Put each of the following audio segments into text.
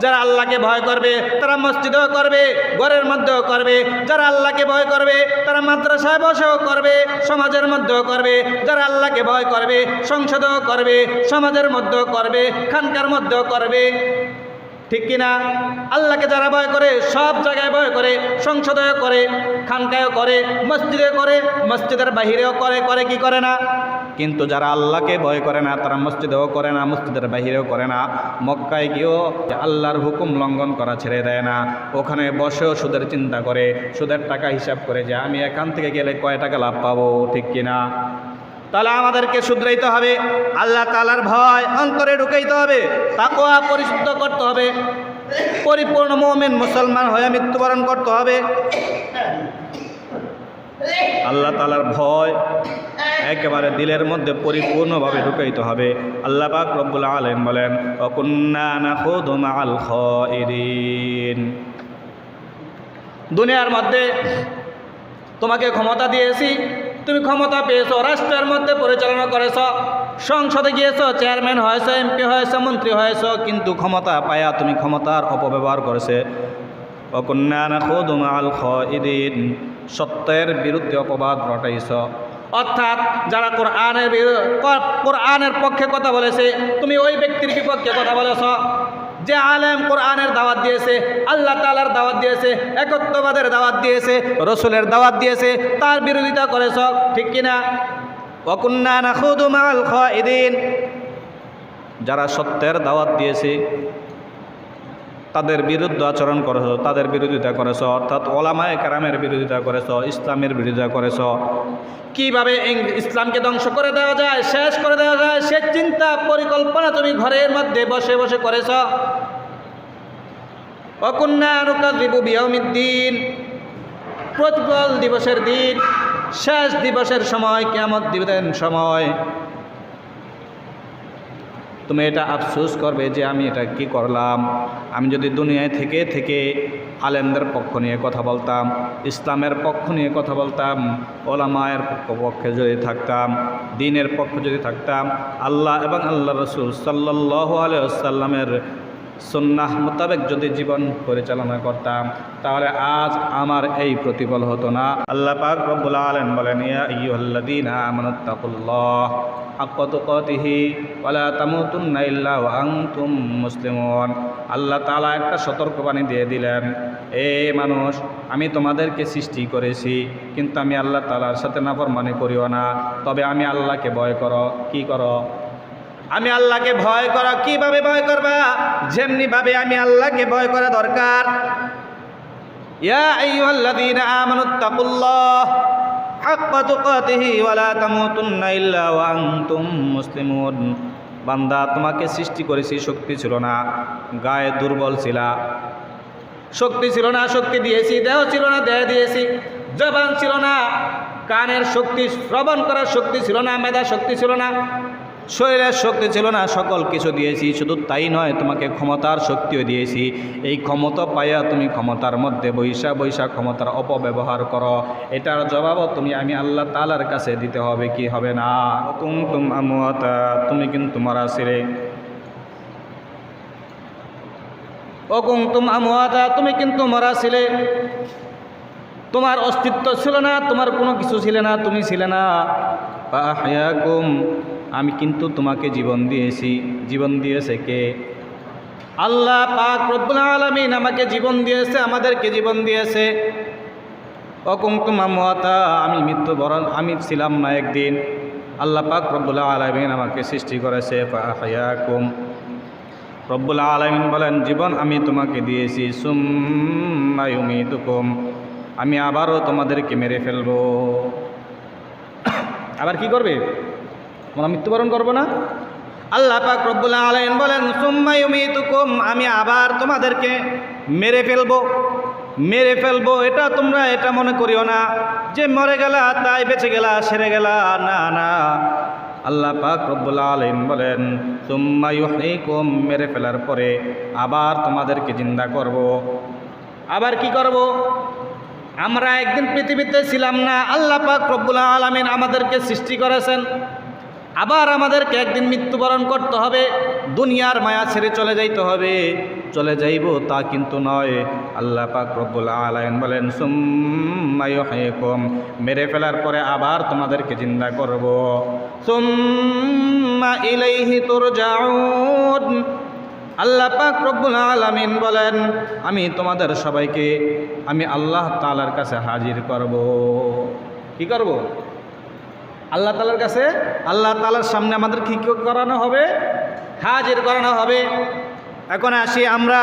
যারা আল্লাহকে ভয় করবে, তারা মসজিদেও করবে, ঘরের মধ্যেও করবে। যারা আল্লাহকে ভয় করবে, তারা মাদ্রাসায় বসেও করবে, সমাজের মধ্যেও করবে। যারা আল্লাহকে ভয় করবে, সংসদেও করবে, সমাজের মধ্যেও করবে, খানকার মধ্যেও করবে। ঠিক কিনা? আল্লাহকে যারা ভয় করে, সব জায়গায় ভয় করে, সংসদেও করে, খানকায়ও করে মসজিদে করে, মসজিদের বাহিরেও করে করে কি করে না? কিন্তু যারা আল্লাহকে ভয় করে না, তারা মসজিদেও করে না, মসজিদের বাহিরেও করে না। মক্কায় গিয়েও আল্লাহর হুকুম লঙ্ঘন করা ছেড়ে দেয় না। ওখানে বসেও সুদের চিন্তা করে, সুদের টাকা হিসাব করে যে আমি এখান থেকে গেলে কয় টাকা লাভ পাবো, ঠিক কিনা তাহলে আমাদেরকে শুধরাইতে হবে। আল্লাহ তালার ভয় অন্তরে ঢুকাইতে হবে। তাকোয়া পরিশুদ্ধ করতে হবে। পরিপূর্ণ মোমেন মুসলমান হয়ে মৃত্যুবরণ করতে হবে। আল্লাহ তালার ভয় একেবারে দিলের মধ্যে পরিপূর্ণভাবে ঢুকাইতে হবে। আল্লাহ পাক রব্বুল আলম বলেন দুনিয়ার মধ্যে তোমাকে ক্ষমতা দিয়েছি, তুমি ক্ষমতা পেয়েছ, রাষ্ট্রের মধ্যে পরিচালনা করেছ, সংসদে গিয়েছ, চেয়ারম্যান হয়েছ, এমপি হয়েছ, মন্ত্রী হয়েছ, কিন্তু ক্ষমতা পায়া তুমি ক্ষমতার অপব্যবহার করেছে। অকন্যান খোদুমাল খিদিন সত্যের বিরুদ্ধে অপবাদ ঘটাইছ অর্থাৎ যারা কোরআনের কোরআনের পক্ষে কথা বলেছে, তুমি ওই ব্যক্তির বিপক্ষে কথা বলেছ। যে আলেম কোরআনের দাওয়াত দিয়েছে, আল্লাহ তালার দাওয়াত দিয়েছে, একত্ববাদের দাওয়াত দিয়েছে, রসুলের দাওয়াত দিয়েছে, তার বিরোধিতা করেছ, ঠিক কিনা? অকুন্না নাখুদু মাল খাইদিন যারা সত্যের দাওয়াত দিয়েছে তাদের বিরুদ্ধে আচরণ করেছ, তাদের বিরোধিতা করেছ, অর্থাৎ ওলামায় কারামের বিরোধিতা করেছ, ইসলামের বিরোধিতা করেছ। কীভাবে ইসলামকে ধ্বংস করে দেওয়া যায়, শেষ করে দেওয়া যায়, সে চিন্তা পরিকল্পনা তুমি ঘরের মধ্যে বসে বসে করেছ। অকুন্নানুকাদিবু বিয়মিদ্দিন প্রতিফল দিবসের দিন, শেষ দিবসের সময় কেমন দিবেন সময়। তুমি এটা আফসোস করবে যে আমি এটা কি করলাম? আমি যদি দুনিয়ায় থেকে থেকে আলেমদের পক্ষ নিয়ে কথা বলতাম, ইসলামের পক্ষ নিয়ে কথা বলতাম, ওলামায়ের পক্ষে যদি থাকতাম, দিনের পক্ষ যদি থাকতাম, আল্লাহ এবং আল্লাহ রসুল সাল্লাহ আলিয়াল্লামের সন্ন্যাহ মোতাবেক যদি জীবন পরিচালনা করতাম, তাহলে আজ আমার এই প্রতিফল হতো না। আল্লাহ পাক রব্বুল আলম বলেন, ইয়া আল্লাহ তাআলা একটা সতর্কবাণী দিয়ে দিলেন, এ মানুষ, আমি তোমাদেরকে সৃষ্টি করেছি, কিন্তু আমি আল্লাহ তাআলার সাথে নাফরমানি করিও না। তবে আমি আল্লাহকে ভয় করো। কি করো? আমি আল্লাহকে ভয় করা কীভাবে ভয় করবা? যেমনি ভাবে আমি আল্লাহকে ভয় করা দরকার। বান্দা, তোমাকে সৃষ্টি করেছি, শক্তি ছিল না, গায়ে দুর্বল ছিলা। শক্তি ছিল না, শক্তি দিয়েছি, দেহ ছিল না, দেহ দিয়েছি। জবান ছিল না, কানের শক্তি, শ্রবণ করার শক্তি ছিল না মেধা শক্তি ছিল না। শরীরের শক্তি ছিল না সকল কিছু দিয়েছি শুধু তাই নয় তোমাকে ক্ষমতার শক্তিও দিয়েছি। এই ক্ষমতা পাইয়া তুমি ক্ষমতার মধ্যে বৈশা বৈশা ক্ষমতার অপব্যবহার করো। এটার জবাবও তুমি আমি আল্লাহ তালার কাছে দিতে হবে কি হবে না? তুম তুম আমুয়াতা তুমি কিন্তু মারা ছিলেন অকুং তুম আমুয়াতা তুমি কিন্তু মরা ছিলে তোমার অস্তিত্ব ছিল না তোমার কোনো কিছু ছিল না তুমি ছিলে না। আমি কিন্তু তোমাকে জীবন দিয়েছি। জীবন দিয়েছে কে? আল্লাহ পাক রব্বুল আলমিন আমাকে জীবন দিয়েছে, আমাদেরকে জীবন দিয়েছে। অকুং তুম আমুয়াতা আমি মৃত্যুবরণ, আমি ছিলাম না একদিন। আল্লাহ পাক রব্বুল আলমিন আমাকে সৃষ্টি করেছে আহয়াকুম রব্বুল আলমিন বলেন, জীবন আমি তোমাকে দিয়েছি সুম্মায়ুমিতুকুম আমি আবারও তোমাদেরকে মেরে ফেলব। আবার কি করবে? তোমরা মৃত্যুবরণ করব না? আল্লাহ পাক রব্বুল আলাইন বলেন সুম্মায়ুমিতুকুম আমি আবার তোমাদেরকে মেরে ফেলব। মেরে ফেলব, এটা তোমরা এটা মনে করিও না। যে মরে গেলা, তাই বেঁচে গেলা, সেরে গেলা, না না। আল্লাহ পাক রব্বুল আলম বলেন তুম্মা ইউহইকুম মেরে ফেলার পরে আবার তোমাদেরকে জিন্দা করব। আবার কি করব। আমরা একদিন পৃথিবীতে ছিলাম না। আল্লাহ পাক রব্বুল আলমিন আমাদেরকে সৃষ্টি করেছেন। আবার আমাদেরকে একদিন মৃত্যুবরণ করতে হবে, দুনিয়ার মায়া ছেড়ে চলে যাইতে হবে। চলে যাইব তা কিন্তু নয়। আল্লাহ পাক রব্বুল আলাইন বলেন সুম্মায়ুহয়িকুম মেরে ফেলার পরে আবার তোমাদেরকে জিন্দা করব। সুম্মা ইলাইহি তুরজাউন আল্লাহ পাক রব্বুল আলামিন বলেন, আমি তোমাদের সবাইকে, আমি আল্লাহ তাআলার কাছে হাজির করব। কি করব? আল্লাহ তালার কাছে, আল্লাহ তালার সামনে আমাদের কী করানো হবে? হাজির করানো হবে। এখন আসি আমরা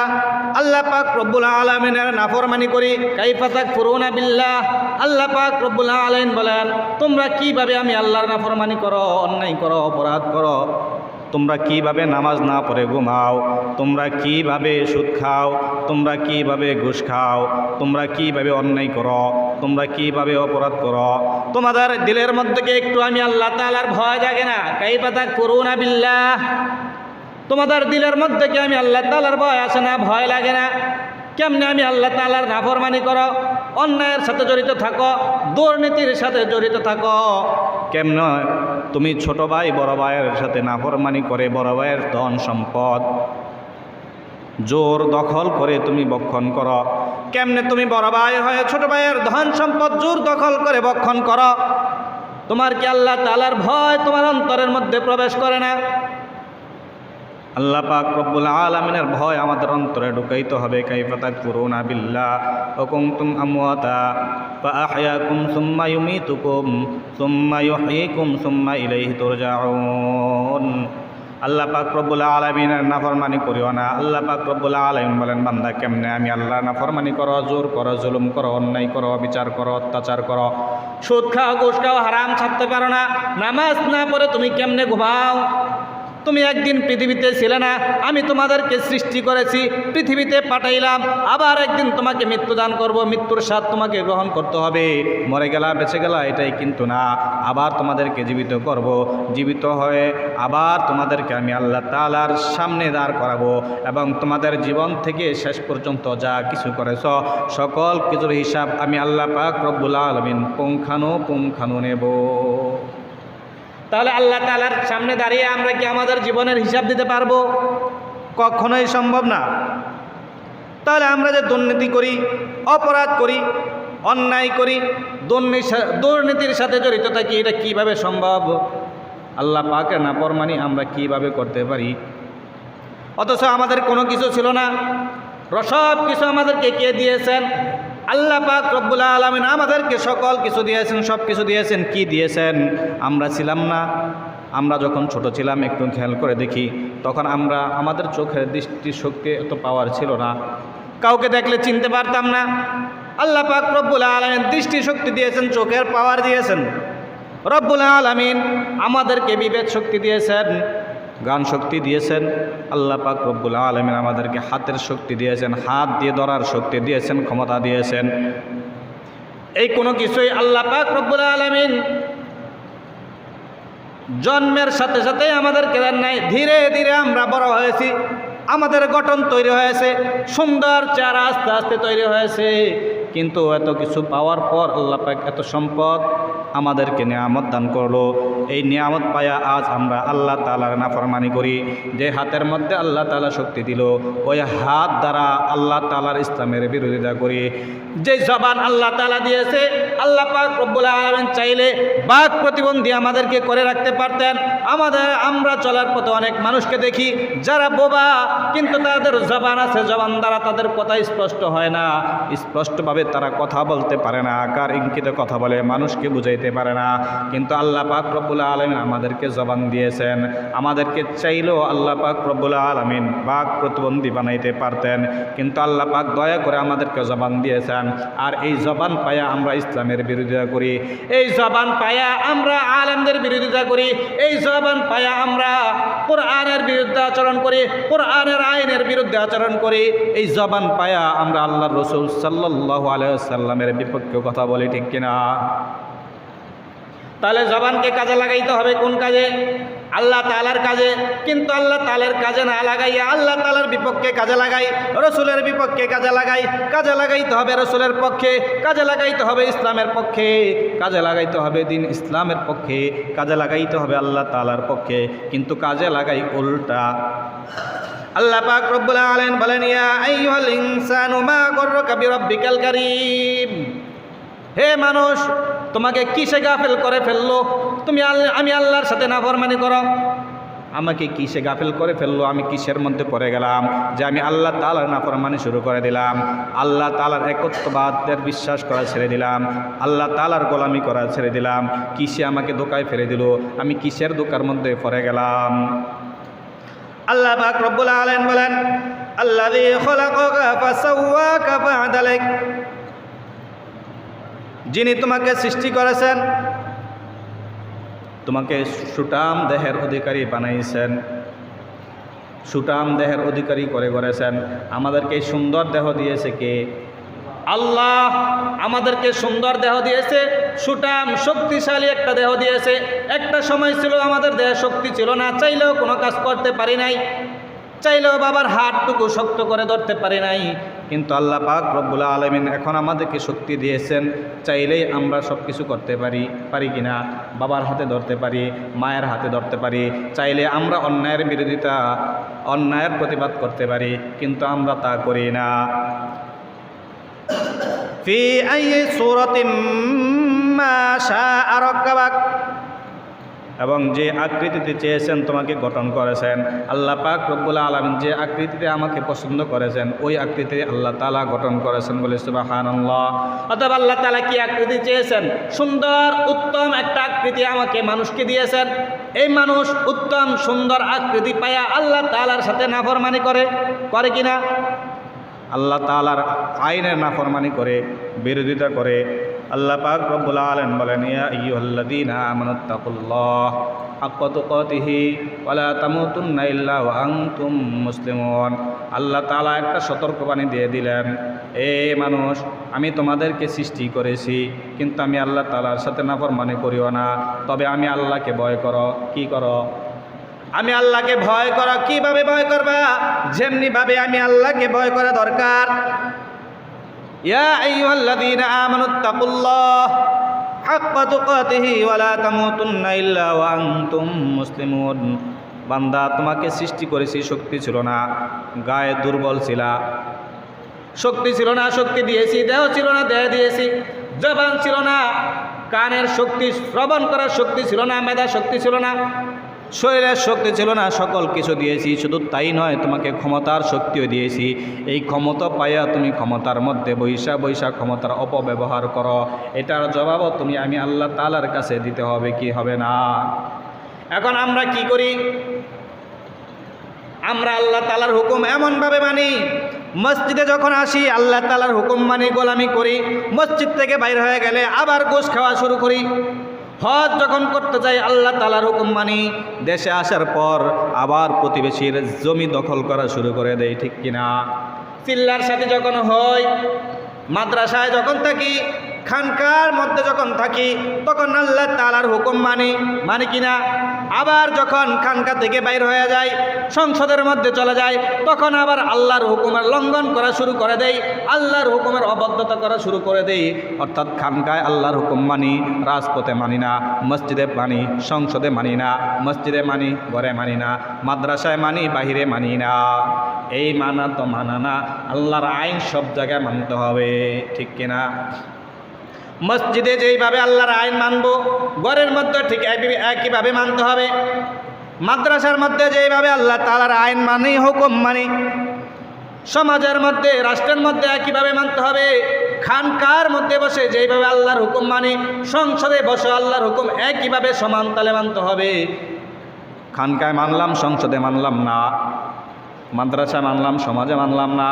আল্লাহ পাক রব্বুল আলমিনের নাফরমানি করি। কাইফাতাক ফুরুনা বিল্লাহ। আল্লাহ পাক রব্বুল আলমিন বলেন, তোমরা কীভাবে আমি আল্লাহর নাফরমানি করো, অন্যায় করো, অপরাধ করো? তোমরা কীভাবে নামাজ না পড়ে ঘুমাও? তোমরা কীভাবে সুদ খাও? তোমরা কীভাবে ঘুষ খাও? তোমরা কীভাবে অন্যায় করো? তোমরা কীভাবে অপরাধ করো? তোমাদের দিলের মধ্যে একটু আমি আল্লাহ তালার ভয় জাগে না? কাইফাতা করুনা বিল্লাহ। তোমাদের দিলের মধ্যে কি আমি আল্লাহ তালার ভয় আসে না? ভয় লাগে না? কেমনে আমি আল্লাহ তাআলার নাফরমানি করো? অন্যায়ের সাথে জড়িত থাকো, দুর্নীতির সাথে জড়িত থাকো। কেমন? তুমি ছোট ভাই, বড় ভাইয়ের সাথে নাফরমানি করে বড় ভাইয়ের ধন সম্পদ। জোর দখল করে তুমি বক্ষণ করো। কেমনে তুমি বড় ভাই হয়ে ছোট ভাইয়ের ধন সম্পদ জোর দখল করে বক্ষণ করো? তোমার কি আল্লাহ তালার ভয় তোমার অন্তরের মধ্যে প্রবেশ করে না? আল্লাহ পাক রব্বুল আলমিনের ভয় আমাদের অন্তরে ঢুকাইতে হবে। কাইফাতা করুনা বিল্লাহ। ও কুমতুম আমওয়াতা। ফা আহয়াকুম সুম্মা ইউমিতুকুম, সুম্মা ইউহয়িকুম সুম্মা ইলাইহি তুরজাউন। আল্লাহ পাক রব্বুল আলমিনের নাফরমানি করিও না। আল্লাহ পাক রব্বুল আলমিন বলেন, বান্দা, কেমনে আমি আল্লাহ নাফরমানি করো? জোর করো, জুলুম করো, অন্যায় করো, বিচার করো, অত্যাচার করো। সুদ খাও, ঘুষ খাও, হারাম ছাড়তে পারো না। নামাজ না পড়ে তুমি কেমনে ঘুমাও? তুমি একদিন পৃথিবীতে ছিলে না, আমি তোমাদেরকে সৃষ্টি করেছি, পৃথিবীতে পাঠাইলাম, আবার একদিন তোমাকে মৃত্যুদান করব, মৃত্যুর স্বাদ তোমাকে গ্রহণ করতে হবে। মরে গেলা, বেঁচে গেলা, এটাই কিন্তু না। আবার তোমাদেরকে জীবিত করব, জীবিত হয়ে আবার তোমাদেরকে আমি আল্লাহ তালার সামনে দাঁড় করাবো এবং তোমাদের জীবন থেকে শেষ পর্যন্ত যা কিছু করেছ, সকল কিছুর হিসাব আমি আল্লাহ পাক রব্বুল আলমিন পুঙ্খানু পুঙ্খানু নেব। তাহলে আল্লাহ তালার সামনে দাঁড়িয়ে আমরা কি আমাদের জীবনের হিসাব দিতে পারব? কখনোই সম্ভব না। তাহলে আমরা যে দুর্নীতি করি, অপরাধ করি, অন্যায় করি দুর্নী- দুর্নীতির সাথে জড়িত থাকি, এটা কীভাবে সম্ভব? আল্লাহ পাকের না পরমানি আমরা কীভাবে করতে পারি? অথচ আমাদের কোনো কিছু ছিল না। সব কিছু আমাদেরকে কে দিয়েছেন? আল্লাহ পাক রব্বুল আলমিন আমাদেরকে সকল কিছু দিয়েছেন, সব কিছু দিয়েছেন। কি দিয়েছেন? আমরা ছিলাম না। আমরা যখন ছোট ছিলাম, একটু খেয়াল করে দেখি, তখন আমরা, আমাদের চোখের দৃষ্টি শক্তি এত পাওয়ার ছিল না। কাউকে দেখলে চিনতে পারতাম না। আল্লাহ পাক রব্বুল আলমিন দৃষ্টি শক্তি দিয়েছেন, চোখের পাওয়ার দিয়েছেন। রব্বুল আলমিন আমাদেরকে বিবেক শক্তি দিয়েছেন। গান শক্তি দিয়েছেন। আল্লাহ পাক রব্বুল আলমিন আমাদেরকে হাতের শক্তি দিয়েছেন, হাত দিয়ে ধরার শক্তি দিয়েছেন, ক্ষমতা দিয়েছেন। এই কোনো কিছুই আল্লাহ পাক রব্বুল আলমিন জন্মের সাথে সাথে আমাদেরকে দেন নাই। ধীরে ধীরে আমরা বড় হয়েছি, আমাদের গঠন তৈরি হয়েছে, সুন্দর চেহারা আস্তে আস্তে তৈরি হয়েছে। কিন্তু এত কিছু পাওয়ার পর আল্লাহ পাক এত সম্পদ আমাদেরকে নিয়ামত দান করল। এই নিয়ামত পায়া আজ আমরা আল্লাহ তালার নাফরমানি করি। যে হাতের মধ্যে আল্লাহ তালা শক্তি দিল, ওই হাত দ্বারা আল্লাহ তালার ইসলামের বিরোধিতা করি। যে জবান আল্লাহ তালা দিয়েছে, আল্লাহ পাক রব্বুল আলমিন চাইলে বাক প্রতিবন্ধী আমাদেরকে করে রাখতে পারতেন। আমাদের, আমরা চলার পথে অনেক মানুষকে দেখি, যারা বোবা, কিন্তু তাদের জবান আছে, জবান দ্বারা তাদের কথা স্পষ্ট হয় না। স্পষ্টভাবে তারা কথা বলতে পারে না, আকার ইঙ্কিতে কথা বলে, মানুষকে বুঝাইতে পারে না। কিন্তু আল্লাহ পাক রব্বুল আলমিন আমাদেরকে জবান দিয়েছেন। আমাদেরকে চাইলেও আল্লাহ পাক রব্বুল আলমিন বাক প্রতিবন্ধী বানাইতে পারতেন। কিন্তু আল্লাহ পাক দয়া করে আমাদেরকে জবান দিয়েছেন। আর এই জবান পায়া আমরা ইসলামের বিরোধিতা করি। এই জবান পায়া আমরা আলেমদের বিরোধিতা করি। এই জবান পায়া আমরা কোরআনের বিরুদ্ধে আচরণ করি, কোরআনের আইনের বিরুদ্ধে আচরণ করি। এই জবান পায়া আমরা আল্লাহ রসুল সাল্লাহ আলাইসাল্লামের বিপক্ষে কথা বলি, ঠিক কিনা? তাহলে জবানকে কাজে লাগাইতে হবে কোন কাজে? আল্লাহ তালার কাজে। কিন্তু আল্লাহ তালের কাজে না লাগাইয়া আল্লাহ তালার বিপক্ষে কাজে লাগাই, রসুলের বিপক্ষে কাজে লাগাই। কাজে লাগাইতে হবে রসুলের পক্ষে, কাজে লাগাইতে হবে ইসলামের পক্ষে, কাজে লাগাইতে হবে দিন ইসলামের পক্ষে, কাজে লাগাইতে হবে আল্লাহ তালার পক্ষে। কিন্তু কাজে লাগাই উল্টা। আল্লাহ পাক রব্বুল আলামিন বলেন, ইয়া আইয়ুহাল ইনসানু মা গররকা বিরাব্বিকাল কারীম। হে মানুষ, তোমাকে কিসে গাফেল করে ফেলল? তুমি আমি আল্লাহর সাথে নাফরমানি করো। আমাকে কিসে গাফেল করে ফেলল? আমি কিসের মধ্যে পড়ে গেলাম যে আমি আল্লাহ তালার নাফরমানি শুরু করে দিলাম? আল্লাহ তালার একত্ববাদের বিশ্বাস করা ছেড়ে দিলাম। আল্লাহ তালার গোলামি করা ছেড়ে দিলাম। কিসে আমাকে দোকায় ফেলে দিল? আমি কিসের দোকার মধ্যে পড়ে গেলাম? আল্লাহ পাক রব্বুল আলামিন বলেন, আল্লাযী খলাকাকা ফাসাওয়াকা যিনি তোমাকে সৃষ্টি করেছেন, তোমাকে সুটাম দেহের অধিকারী বানাইছেন, সুটাম দেহের অধিকারী করে করেছেন আমাদেরকে সুন্দর দেহ দিয়েছে কে? আল্লাহ আমাদেরকে সুন্দর দেহ দিয়েছে, সুটাম শক্তিশালী একটা দেহ দিয়েছে। একটা সময় ছিল আমাদের দেহে শক্তি ছিল না, চাইলেও কোনো কাজ করতে পারি নাই, চাইলেও বাবার হাতটুকু শক্ত করে ধরতে পারি নাই। কিন্তু আল্লাহ পাক রব্বুল আলমিন এখন আমাদেরকে শক্তি দিয়েছেন, চাইলেই আমরা সব কিছু করতে পারি পারি কি না বাবার হাতে ধরতে পারি, মায়ের হাতে ধরতে পারি, চাইলে আমরা অন্যায়ের বিরোধিতা, অন্যায়ের প্রতিবাদ করতে পারি, কিন্তু আমরা তা করি না। আই সুরতিম এবং যে আকৃতিতে চেয়েছেন তোমাকে গঠন করেছেন, আল্লাহ পাক রব্বুল আলমিন যে আকৃতিতে আমাকে পছন্দ করেছেন, ওই আকৃতিতে আল্লাহ তালা গঠন করেছেন বলে সুবাহান অথবা আল্লাহ তালা কি আকৃতি চেয়েছেন? সুন্দর, উত্তম একটা আকৃতি আমাকে মানুষকে দিয়েছেন। এই মানুষ উত্তম, সুন্দর আকৃতি পায়া আল্লাহ তালার সাথে নাফরমানি করে করে কিনা? আল্লাহ তালার আইনের নাফরমানি করে, বিরোধিতা করে। আল্লাহ পাক রব্বুল আলামিন বলেন, ইয়া আল্লাহ তাআলা একটা সতর্কবাণী দিয়ে দিলেন, এ মানুষ, আমি তোমাদেরকে সৃষ্টি করেছি, কিন্তু আমি আল্লাহ তালার সাথে নাফরমানি করিও না। তবে আমি আল্লাহকে ভয় করো। কি করো? আমি আল্লাহকে ভয় করা, কীভাবে ভয় করবা? যেমনি ভাবে আমি আল্লাহকে ভয় করা দরকার। বান্দা, তোমাকে সৃষ্টি করেছি, শক্তি ছিল না। গায়ে দুর্বল ছিলা। শক্তি ছিল না, শক্তি দিয়েছি। দেহ ছিল না, দেহ দিয়েছি। জবান ছিল না। কানের শক্তি, শ্রবণ করার শক্তি ছিল না মেধা শক্তি ছিল না। শরীরের শক্তি ছিল না, সকল কিছু দিয়েছি, শুধু তাই নয়, তোমাকে ক্ষমতার শক্তিও দিয়েছি। এই ক্ষমতা পাইয়া তুমি ক্ষমতার মধ্যে বৈশা বৈশা ক্ষমতার অপব্যবহার করো। এটার জবাবও তুমি আমি আল্লাহ তালার কাছে দিতে হবে, কি হবে না? এখন আমরা কি করি? আমরা আল্লাহ তালার হুকুম এমনভাবে মানি, মসজিদে যখন আসি, আল্লাহ তালার হুকুম মানি, গোলামি করি, মসজিদ থেকে বাইর হয়ে গেলে আবার গোশ খাওয়া শুরু করি। হজ যখন করতে যাই, আল্লাহ তালার হুকুম মানি, দেশে আসার পর আবার প্রতিবেশীর জমি দখল করা শুরু করে দেয় ঠিক কিনা? চিল্লার সাথে যখন হয়, মাদ্রাসায় যখন থাকি খানকার মধ্যে যখন থাকি, তখন আল্লাহ তালার হুকুম মানি। মানে কিনা? আবার যখন খানকা থেকে বাইর হয়ে যায় সংসদের মধ্যে চলে যায় তখন আবার আল্লাহর হুকুমের লঙ্ঘন করা শুরু করে দেয় আল্লাহর হুকুমের অবদ্ধতা করা শুরু করে দেয় অর্থাৎ খানকায় আল্লাহর হুকুম মানি, রাজপথে মানি না, মসজিদে মানি, সংসদে মানি না, মসজিদে মানি, ঘরে মানি না, মাদ্রাসায় মানি, বাহিরে মানি না। এই মানা তো মানা না, আল্লাহর আইন সব জায়গায় মানতে হবে, ঠিক কিনা? মসজিদে যেইভাবে আল্লাহর আইন মানব, ঘরের মধ্যে ঠিক একই- একইভাবে মানতে হবে। মাদ্রাসার মধ্যে যেইভাবে আল্লাহ তালার আইন মানি, হুকুম মানি, সমাজের মধ্যে, রাষ্ট্রের মধ্যে একইভাবে মানতে হবে। খানকার মধ্যে বসে যেইভাবে আল্লাহর হুকুম মানি, সংসদে বসে আল্লাহর হুকুম একইভাবে সমান তালে মানতে হবে। খানকায় মানলাম, সংসদে মানলাম না। মাদ্রাসা মানলাম, সমাজে মানলাম না,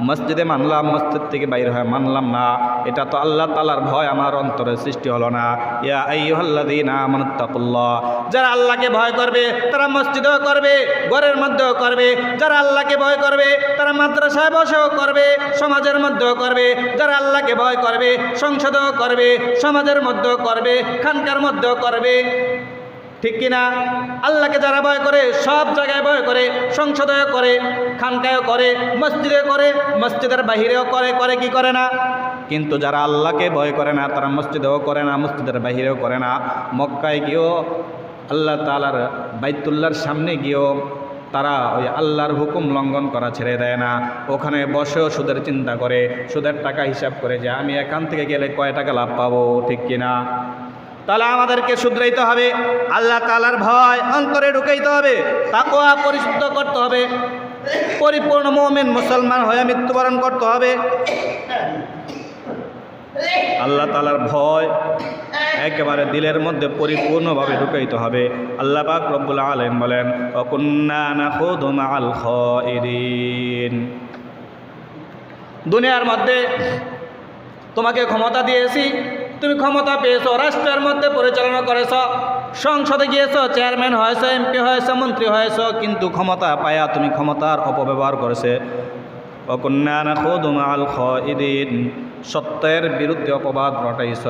মসজিদে মানলাম, মসজিদ থেকে বাইরে হয়ে মানলাম না, এটা তো আল্লাহ তালার ভয়, আমার অন্তরে সৃষ্টি হলো না। ইয়া আইয়ুহাল্লাযীনা আমানুত্তাকুল্লাহ, যারা আল্লাহকে ভয় করবে, তারা মসজিদেও করবে, ঘরের মধ্যেও করবে, যারা আল্লাহকে ভয় করবে, তারা মাদ্রাসায় বসেও করবে, সমাজের মধ্যেও করবে, যারা আল্লাহকে ভয় করবে, সংসদেও করবে, সমাজের মধ্যেও করবে, খানকার মধ্যেও করবে। ঠিক কিনা? আল্লাহকে যারা ভয় করে, সব জায়গায় ভয় করে, সংসদেও করে, খানকায়ও করে মসজিদে করে, মসজিদের বাহিরেও করে করে কি করে না? কিন্তু যারা আল্লাহকে ভয় করে না, তারা মসজিদেও করে না, মসজিদের বাহিরেও করে না। মক্কায় গিয়েও আল্লাহ তালার বাইতুল্লাহর সামনে গিয়েও তারা ওই আল্লাহর হুকুম লঙ্ঘন করা ছেড়ে দেয় না। ওখানে বসেও সুদের চিন্তা করে, সুদের টাকা হিসাব করে যে আমি এখান থেকে গেলে কয় টাকা লাভ পাবো, ঠিক কিনা? তাহলে আমাদেরকে শুধরাইতে হবে। আল্লাহ তালার ভয় অন্তরে ঢুকাইতে হবে। তাকোয়া পরিশুদ্ধ করতে হবে। পরিপূর্ণ মোমেন মুসলমান হয়ে মৃত্যুবরণ করতে হবে। আল্লাহ তালার ভয় একেবারে দিলের মধ্যে পরিপূর্ণভাবে ঢুকাইতে হবে। আল্লাহ পাক রব্বুল আলম বলেন দুনিয়ার মধ্যে তোমাকে ক্ষমতা দিয়েছি। তুমি ক্ষমতা পেয়েছ, রাষ্ট্রের মধ্যে পরিচালনা করেছ, সংসদে গিয়েছো, চেয়ারম্যান হয়েছ, এমপি হয়েছ, মন্ত্রী হয়েছ, কিন্তু ক্ষমতা পায়া তুমি ক্ষমতার অপব্যবহার করেছে। অকন্যান সত্যের বিরুদ্ধে অপবাদ ঘটাইছ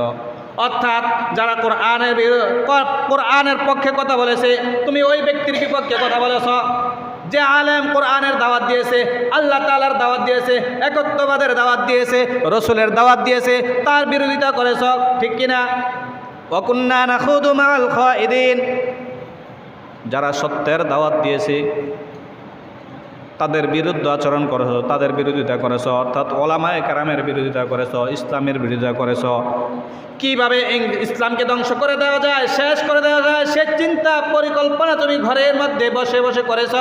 অর্থাৎ যারা কোরআনের কোরআনের পক্ষে কথা বলেছে, তুমি ওই ব্যক্তির বিপক্ষে কথা বলেছ। যে আলেম কোরআনের দাওয়াত দিয়েছে, আল্লাহ তালার দাওয়াত দিয়েছে, একত্ববাদের দাওয়াত দিয়েছে, রসুলের দাওয়াত দিয়েছে, তার বিরোধিতা করেছ ঠিক কিনা অকুন্না খুদুমাল খ যারা সত্যের দাওয়াত দিয়েছে তাদের বিরুদ্ধে আচরণ করেছ, তাদের বিরোধিতা করেছ, অর্থাৎ ওলামায় কারামের বিরোধিতা করেছ, ইসলামের বিরোধিতা করেছ। কীভাবে ইসলামকে ধ্বংস করে দেওয়া যায়, শেষ করে দেওয়া যায়, সে চিন্তা পরিকল্পনা তুমি ঘরের মধ্যে বসে বসে করেছ।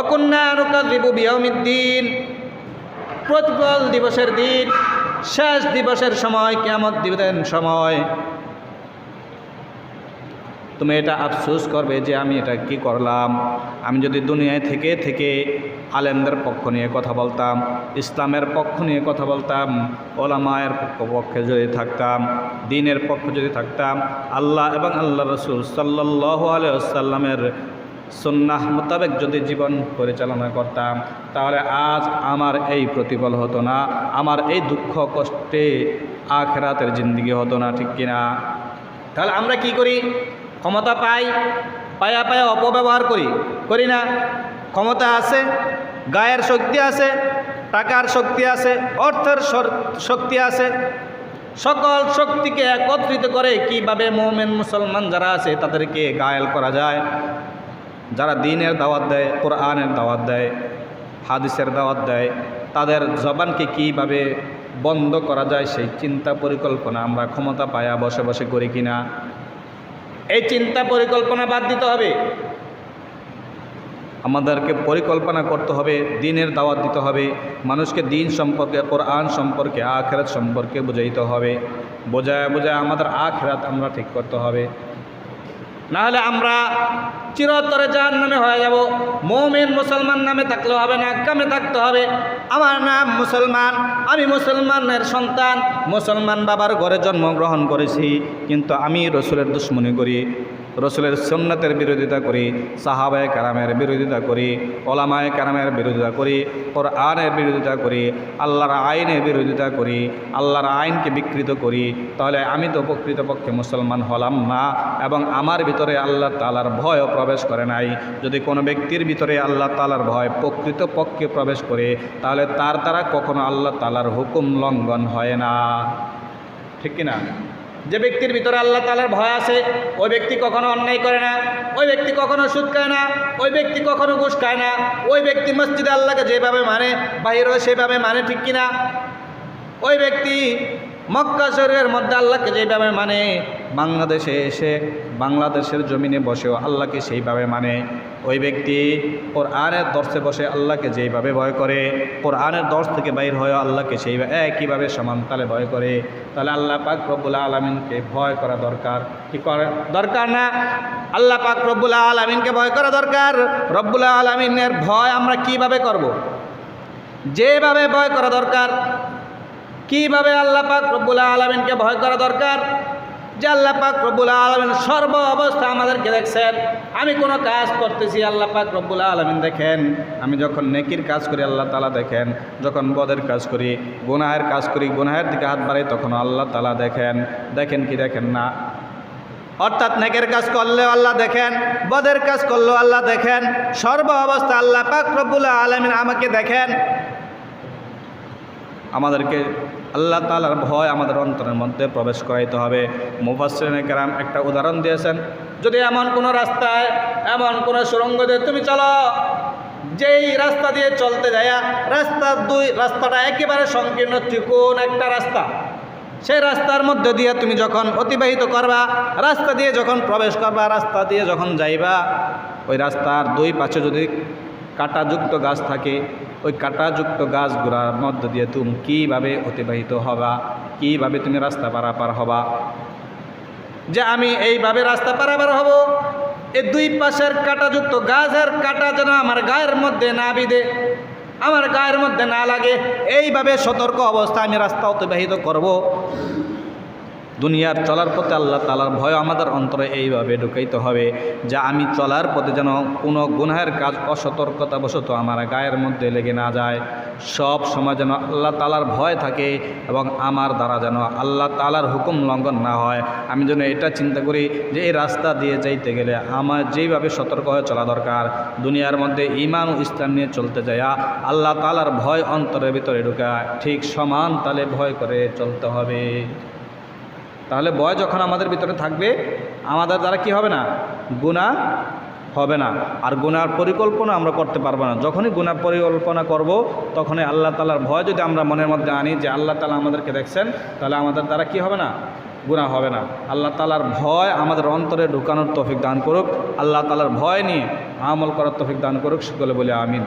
অকুন্নানুকাদিবু বিয়মিদ্দিন প্রতিফল দিবসের দিন, শেষ দিবসের সময় কেমন দিবেন সময়। তুমি এটা আফসোস করবে যে আমি এটা কি করলাম? আমি যদি দুনিয়ায় থেকে থেকে আলেমদের পক্ষ নিয়ে কথা বলতাম, ইসলামের পক্ষ নিয়ে কথা বলতাম, ওলামায়ের পক্ষ যদি থাকতাম, দিনের পক্ষ যদি থাকতাম, আল্লাহ এবং আল্লাহ রসুল সাল্লাহ আলিয়াল্লামের সুন্নাহ মোতাবেক যদি জীবন পরিচালনা করতাম, তাহলে আজ আমার এই প্রতিফল হতো না, আমার এই দুঃখ কষ্টে আখেরাতের জিন্দিগি হতো না, ঠিক কিনা? তাহলে আমরা কি করি? ক্ষমতা পাই, পায়া পায়া অপব্যবহার করি করি না। ক্ষমতা আছে, গায়ের শক্তি আছে, টাকার শক্তি আছে, অর্থের শক্তি আছে। সকল শক্তিকে একত্রিত করে কীভাবে মোমেন মুসলমান যারা আছে, তাদেরকে গায়েল করা যায়? যারা দিনের দাওয়াত দেয়, কোরআনের দাওয়াত দেয়, হাদিসের দাওয়াত দেয়, তাদের জবানকে কীভাবে বন্ধ করা যায়, সেই চিন্তা পরিকল্পনা আমরা ক্ষমতা পায়া বসে বসে করি কিনা? এই চিন্তা পরিকল্পনা বাদ দিতে হবে। আমাদেরকে পরিকল্পনা করতে হবে, দিনের দাওয়াত দিতে হবে, মানুষকে দিন সম্পর্কে, কোরআন সম্পর্কে, আখেরাত সম্পর্কে বুঝাইতে হবে। বোঝায় বোঝায় আমাদের আখেরাত আমরা ঠিক করতে হবে। নাহলে আমরা চিরতরে যার নামে হয়ে যাব। মৌমিন মুসলমান নামে থাকলেও হবে না, কামে থাকতে হবে। আমার নাম মুসলমান, আমি মুসলমানের সন্তান, মুসলমান বাবার ঘরে জন্মগ্রহণ করেছি, কিন্তু আমি রসুলের দুশ্মনী করি। রসুলের সুন্নতের বিরোধিতা করি, সাহাবায় কারামের বিরোধিতা করি, ওলামায় কারামের বিরোধিতা করি, কোরআনের বিরোধিতা করি, আল্লাহর আইনের বিরোধিতা করি, আল্লাহর আইনকে বিকৃত করি, তাহলে আমি তো প্রকৃতপক্ষে মুসলমান হলাম না এবং আমার ভিতরে আল্লাহ তালার ভয়ও প্রবেশ করে নাই। যদি কোনো ব্যক্তির ভিতরে আল্লাহ তালার ভয় প্রকৃতপক্ষে প্রবেশ করে, তাহলে তার দ্বারা কখনো আল্লাহ তালার হুকুম লঙ্ঘন হয় না। ঠিক কিনা? যে ব্যক্তির ভিতরে আল্লাহ তালার ভয় আছে, ওই ব্যক্তি কখনো অন্যায় করে না, ওই ব্যক্তি কখনো সুদ খায় না, ওই ব্যক্তি কখনো ঘুষ খায় না, ওই ব্যক্তি মসজিদে আল্লাহকে যেভাবে মানে বাহিরেও সেভাবে মানে ঠিক কিনা? ওই ব্যক্তি মক্কা শরীরের মধ্যে আল্লাহকে যেভাবে মানে বাংলাদেশে এসে বাংলাদেশের জমিনে বসেও আল্লাহকে সেইভাবে মানে ওই ব্যক্তি ওর আনের দর্শে বসে আল্লাহকে যেইভাবে ভয় করে ওর আনের দর্শ থেকে বাইর হয়ে আল্লাহকে সেইভাবে, একইভাবে সমান তালে ভয় করে, তাহলে আল্লাহ পাক রব্বুল আলমিনকে ভয় করা দরকার। কি করে? দরকার না? আল্লাহ পাক রব্বুল আলমিনকে ভয় করা দরকার। রব্বুল আলমিনের ভয় আমরা কীভাবে করব। যেভাবে ভয় করা দরকার, কীভাবে আল্লাহ পাক রব্বুল আলমিনকে ভয় করা দরকার? যে আল্লাহ পাক রব্বুল আলমিন সর্ব অবস্থা আমাদেরকে দেখছেন। আমি কোনো কাজ করতেছি, আল্লাহ পাক রব্বুল আলমিন দেখেন। আমি যখন নেকির কাজ করি, আল্লাহ তালা দেখেন। যখন বদের কাজ করি, গুনাহের কাজ করি, গুনাহের দিকে হাত বাড়াই, তখন আল্লাহ তালা দেখেন। দেখেন কি দেখেন না? অর্থাৎ নেকের কাজ করলেও আল্লাহ দেখেন, বদের কাজ করলেও আল্লাহ দেখেন। সর্ব অবস্থা আল্লাহ পাক রব্বুল আলমিন আমাকে দেখেন। আমাদেরকে আল্লাহ তালার ভয় আমাদের অন্তরের মধ্যে প্রবেশ করাইতে হবে। মুফাসরিন কেরাম একটা উদাহরণ দিয়েছেন, যদি এমন কোনো রাস্তায়, এমন কোনো সুরঙ্গ দিয়ে তুমি চলো, যেই রাস্তা দিয়ে চলতে যায়া রাস্তার দুই, রাস্তাটা একেবারে সংকীর্ণ ত্রিকোণ একটা রাস্তা, সেই রাস্তার মধ্যে দিয়ে তুমি যখন অতিবাহিত করবা, রাস্তা দিয়ে যখন প্রবেশ করবা, রাস্তা দিয়ে যখন যাইবা, ওই রাস্তার দুই পাশে যদি কাঁটাযুক্ত গাছ থাকে ওই কাঁটাযুক্ত গাছগুলোর মধ্য দিয়ে তুমি কীভাবে অতিবাহিত হবা? কীভাবে তুমি রাস্তা পারাপার হবা? যে আমি এইভাবে রাস্তা পারাপার হব এই দুই পাশের কাঁটাযুক্ত গাছের কাঁটা যেন আমার গায়ের মধ্যে না বিধে, আমার গায়ের মধ্যে না লাগে, এইভাবে সতর্ক অবস্থা আমি রাস্তা অতিবাহিত করব। দুনিয়ার চলার পথে আল্লাহ তালার ভয় আমাদের অন্তরে এইভাবে ঢুকাইতে হবে যা আমি চলার পথে যেন কোনো গুনহের কাজ অসতর্কতাবশত আমার গায়ের মধ্যে লেগে না যায়। সব সময় যেন আল্লাহ তালার ভয় থাকে এবং আমার দ্বারা যেন আল্লাহ তালার হুকুম লঙ্ঘন না হয়। আমি যেন এটা চিন্তা করি যে এই রাস্তা দিয়ে যাইতে গেলে আমার যেইভাবে সতর্ক হয়ে চলা দরকার, দুনিয়ার মধ্যে ইমান ও ইসলাম নিয়ে চলতে যায়া আল্লাহ তালার ভয় অন্তরের ভিতরে ঢুকায়। ঠিক সমান তালে ভয় করে চলতে হবে। তাহলে ভয় যখন আমাদের ভিতরে থাকবে, আমাদের দ্বারা কি হবে না? গুণা হবে না। আর গুনার পরিকল্পনা আমরা করতে পারব না। যখনই গুনার পরিকল্পনা করব, তখনই আল্লাহ তালার ভয় যদি আমরা মনের মধ্যে আনি যে আল্লাহ তালা আমাদেরকে দেখছেন, তাহলে আমাদের দ্বারা কি হবে না? গুণা হবে না। আল্লাহ তালার ভয় আমাদের অন্তরে ঢুকানোর তফিক দান করুক। আল্লাহ তালার ভয় নিয়ে আমল করার তফিক দান করুক। সকলে বলে আমিন।